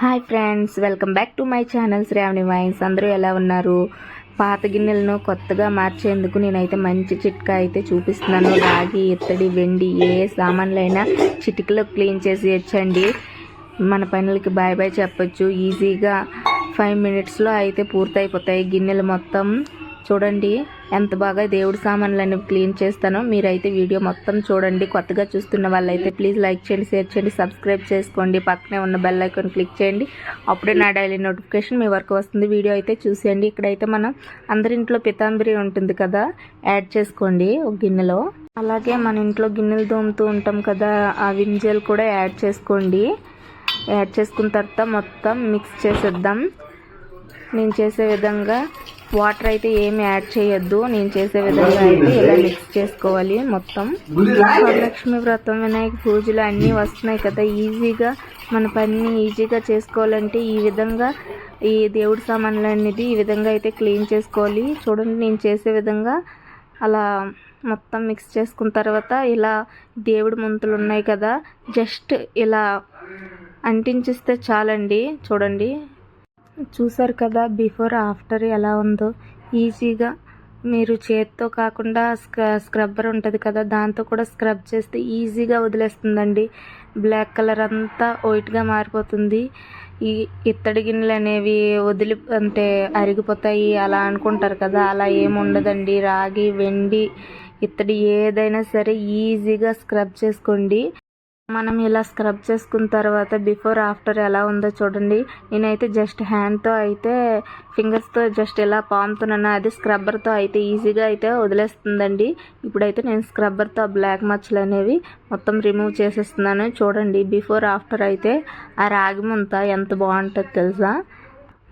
Hi friends welcome back to my channel Sravani vines. అందరూ ఎలా ఉన్నారు? పాత గిన్నెలను కొత్తగా మార్చేందుకు నేనైతే మంచి చిట్కా అయితే చూపిస్తున్నాను. రాగి ఇత్తడి వెండి ఏ సామాన్లైనా చిటికలో క్లీన్ చేసి ఇచ్చండి మన పనులకి బాయ్ బాయ్ చెప్పొచ్చు. ఈజీగా ఫైవ్ మినిట్స్లో అయితే పూర్తయిపోతాయి గిన్నెలు మొత్తం. చూడండి ఎంత బాగా దేవుడి సామాన్లన్నీ క్లీన్ చేస్తానో మీరైతే వీడియో మొత్తం చూడండి. కొత్తగా చూస్తున్న వాళ్ళైతే ప్లీజ్ లైక్ చేయండి షేర్ చేయండి సబ్స్క్రైబ్ చేసుకోండి. పక్కనే ఉన్న బెల్ ఐకాన్ క్లిక్ చేయండి. అప్పుడే నా డైలీ నోటిఫికేషన్ మీ వరకు వస్తుంది. వీడియో అయితే చూసేయండి. ఇక్కడైతే మనం అందరింట్లో పితాంబరి ఉంటుంది కదా యాడ్ చేసుకోండి ఒక గిన్నెలో. అలాగే మన ఇంట్లో గిన్నెలు తోముతూ ఉంటాం కదా ఆ వింజలు కూడా యాడ్ చేసుకోండి. యాడ్ చేసుకున్న తర్వాత మొత్తం మిక్స్ చేసేద్దాం. నేను చేసే విధంగా వాటర్ అయితే ఏమి యాడ్ చేయొద్దు. నేను చేసే విధంగా అయితే ఇలా మిక్స్ చేసుకోవాలి మొత్తం. వరలక్ష్మి వ్రతం వినాయక పూజలు అన్నీ వస్తున్నాయి కదా. ఈజీగా మన పని ఈజీగా చేసుకోవాలంటే ఈ విధంగా ఈ దేవుడి సామాన్లు అనేది ఈ విధంగా అయితే క్లీన్ చేసుకోవాలి. చూడండి నేను చేసే విధంగా అలా మొత్తం మిక్స్ చేసుకున్న తర్వాత ఇలా దేవుడి ముంతులు ఉన్నాయి కదా. జస్ట్ ఇలా అంటించిస్తే చాలండి. చూడండి. చూసారు కదా బిఫోర్ ఆఫ్టర్ ఎలా ఉందో. ఈజీగా మీరు చేత్తో కాకుండా స్క్ర స్క్రబ్బర్ ఉంటుంది కదా దాంతో కూడా స్క్రబ్ చేస్తే ఈజీగా వదిలేస్తుందండి. బ్లాక్ కలర్ అంతా వైట్గా మారిపోతుంది. ఈ ఇత్తడి గిన్నెలు అనేవి వదిలి అంటే అరిగిపోతాయి అలా అనుకుంటారు కదా అలా ఏముండదండి రాగి వెండి ఇత్తడి ఏదైనా సరే ఈజీగా స్క్రబ్ చేసుకోండి. మనం ఇలా స్క్రబ్ చేసుకున్న తర్వాత బిఫోర్ ఆఫ్టర్ ఎలా ఉందో చూడండి. నేనైతే జస్ట్ హ్యాండ్తో అయితే ఫింగర్స్తో జస్ట్ ఇలా పాముతున్నాను. అది స్క్రబ్బర్తో అయితే ఈజీగా అయితే వదిలేస్తుందండి. ఇప్పుడైతే నేను స్క్రబ్బర్తో బ్లాక్ మచ్చలు అనేవి మొత్తం రిమూవ్ చేసేస్తున్నాను. చూడండి బిఫోర్ ఆఫ్టర్ అయితే ఆ రాగి ముంత ఎంత బాగుంటుందో తెలుసా?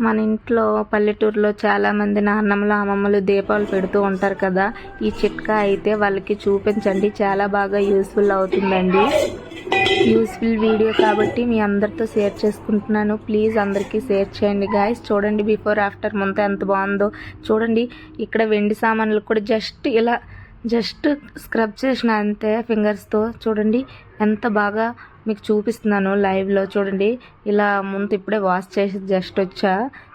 మన ఇంట్లో పల్లెటూరులో చాలామంది నాన్నమ్మలు అమ్మమ్మలు దీపాలు పెడుతూ ఉంటారు కదా. ఈ చిట్కా అయితే వాళ్ళకి చూపించండి. చాలా బాగా యూస్ఫుల్ అవుతుందండి. యూస్ఫుల్ వీడియో కాబట్టి మీ అందరితో షేర్ చేసుకుంటున్నాను. ప్లీజ్ అందరికీ షేర్ చేయండి. గాయస్ చూడండి బిఫోర్ ఆఫ్టర్ ముంత ఎంత బాగుందో. చూడండి ఇక్కడ వెండి సామాన్లు కూడా జస్ట్ ఇలా జస్ట్ స్క్రబ్ చేసిన అంతే ఫింగర్స్తో చూడండి ఎంత బాగా మీకు చూపిస్తున్నాను లైవ్లో చూడండి ఇలా ముందు ఇప్పుడే వాష్ చేసి జస్ట్ వచ్చా.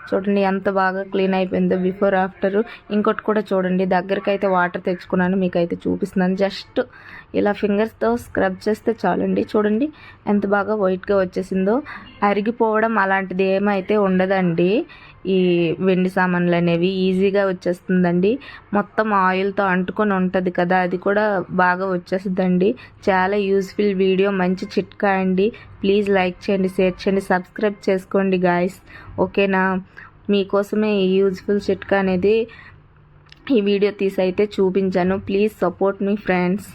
చూడండి ఎంత బాగా క్లీన్ అయిపోయిందో బిఫోర్ ఆఫ్టర్. ఇంకోటి కూడా చూడండి దగ్గరికి అయితే వాటర్ తెచ్చుకున్నాను మీకు అయితే చూపిస్తున్నాను. జస్ట్ ఇలా ఫింగర్స్తో స్క్రబ్ చేస్తే చాలండి. చూడండి ఎంత బాగా వైట్గా వచ్చేసిందో. అరిగిపోవడం అలాంటిది ఏమైతే ఉండదండి. ఈ వెండి సామాన్లు అనేవి ఈజీగా వచ్చేస్తుందండి. మొత్తం ఆయిల్తో అంటుకొని ఉంటుంది కదా అది కూడా బాగా వచ్చేస్తుందండి. చాలా యూస్ఫుల్ వీడియో మంచి చిట్కా అండి. ప్లీజ్ లైక్ చేయండి షేర్ చేయండి సబ్స్క్రైబ్ చేసుకోండి గాయస్ ఓకేనా మీకోసమే ఈ యూజ్ఫుల్ చిట్కా అనేది ఈ వీడియో తీసి అయితే చూపించాను. ప్లీజ్ సపోర్ట్ మీ ఫ్రెండ్స్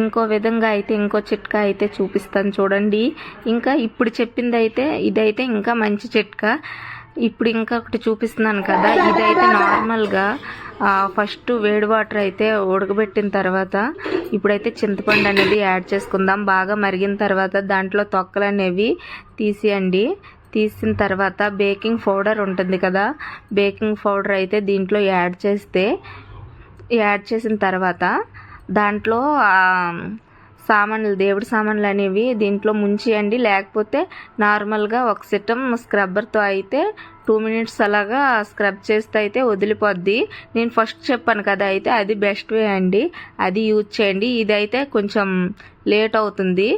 ఇంకో విధంగా అయితే ఇంకో చిట్కా అయితే చూపిస్తాను చూడండి. ఇంకా ఇప్పుడు చెప్పింది అయితే ఇదైతే ఇంకా మంచి చిట్కా. ఇప్పుడు ఇంకా ఒకటి చూపిస్తున్నాను కదా ఇదైతే నార్మల్గా ఫస్ట్ వేడి వాటర్ అయితే ఉడకబెట్టిన తర్వాత ఇప్పుడైతే చింతపండు అనేది యాడ్ చేసుకుందాం. బాగా మరిగిన తర్వాత దాంట్లో తొక్కలు అనేవి తీసేయండి. తీసిన తర్వాత బేకింగ్ పౌడర్ ఉంటుంది కదా బేకింగ్ పౌడర్ అయితే దీంట్లో యాడ్ చేస్తే యాడ్ చేసిన తర్వాత దాంట్లో సామాన్లు దేవుడి సామాన్లు అనేవి దీంట్లో ముంచేయండి. లేకపోతే నార్మల్గా ఒక సిటం స్క్రబ్బర్తో అయితే టూ మినిట్స్ అలాగా స్క్రబ్ చేస్తే అయితే వదిలిపోద్ది. నేను ఫస్ట్ చెప్పాను కదా అయితే అది బెస్ట్ వే అండి. అది యూజ్ చేయండి. ఇది అయితే కొంచెం లేట్ అవుతుంది.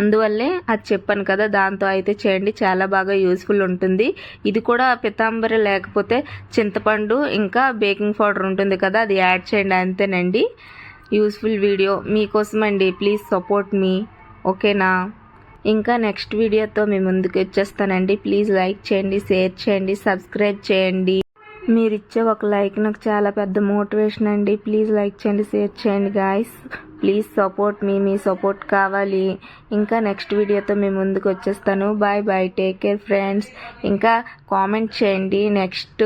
అందువల్లే అది చెప్పాను కదా దాంతో అయితే చేయండి. చాలా బాగా యూస్ఫుల్ ఉంటుంది. ఇది కూడా పితాంబరి లేకపోతే చింతపండు ఇంకా బేకింగ్ పౌడర్ ఉంటుంది కదా అది యాడ్ చేయండి అంతేనండి. యూస్ఫుల్ వీడియో మీకోసమండి. ప్లీజ్ సపోర్ట్ మీ. ఓకేనా? ఇంకా నెక్స్ట్ వీడియోతో మీ ముందుకు వచ్చేస్తానండి. ప్లీజ్ లైక్ చేయండి షేర్ చేయండి సబ్స్క్రైబ్ చేయండి. మీరు ఇచ్చే ఒక లైక్ నాకు చాలా పెద్ద మోటివేషన్ అండి. ప్లీజ్ లైక్ చేయండి షేర్ చేయండి గాయస్ ప్లీజ్ సపోర్ట్ మీ మీ సపోర్ట్ కావాలి. ఇంకా నెక్స్ట్ వీడియోతో మీ ముందుకు వచ్చేస్తాను. Bye bye take care friends ఇంకా కామెంట్ చేయండి. నెక్స్ట్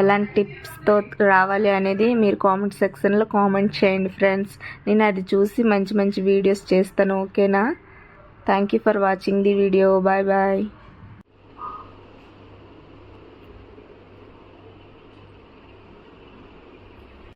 ఎలాంటి టిప్స్తో రావాలి అనేది మీరు కామెంట్ సెక్షన్లో కామెంట్ చేయండి ఫ్రెండ్స్ నేను అది చూసి మంచి మంచి వీడియోస్ చేస్తాను. ఓకేనా thank you for watching the video bye bye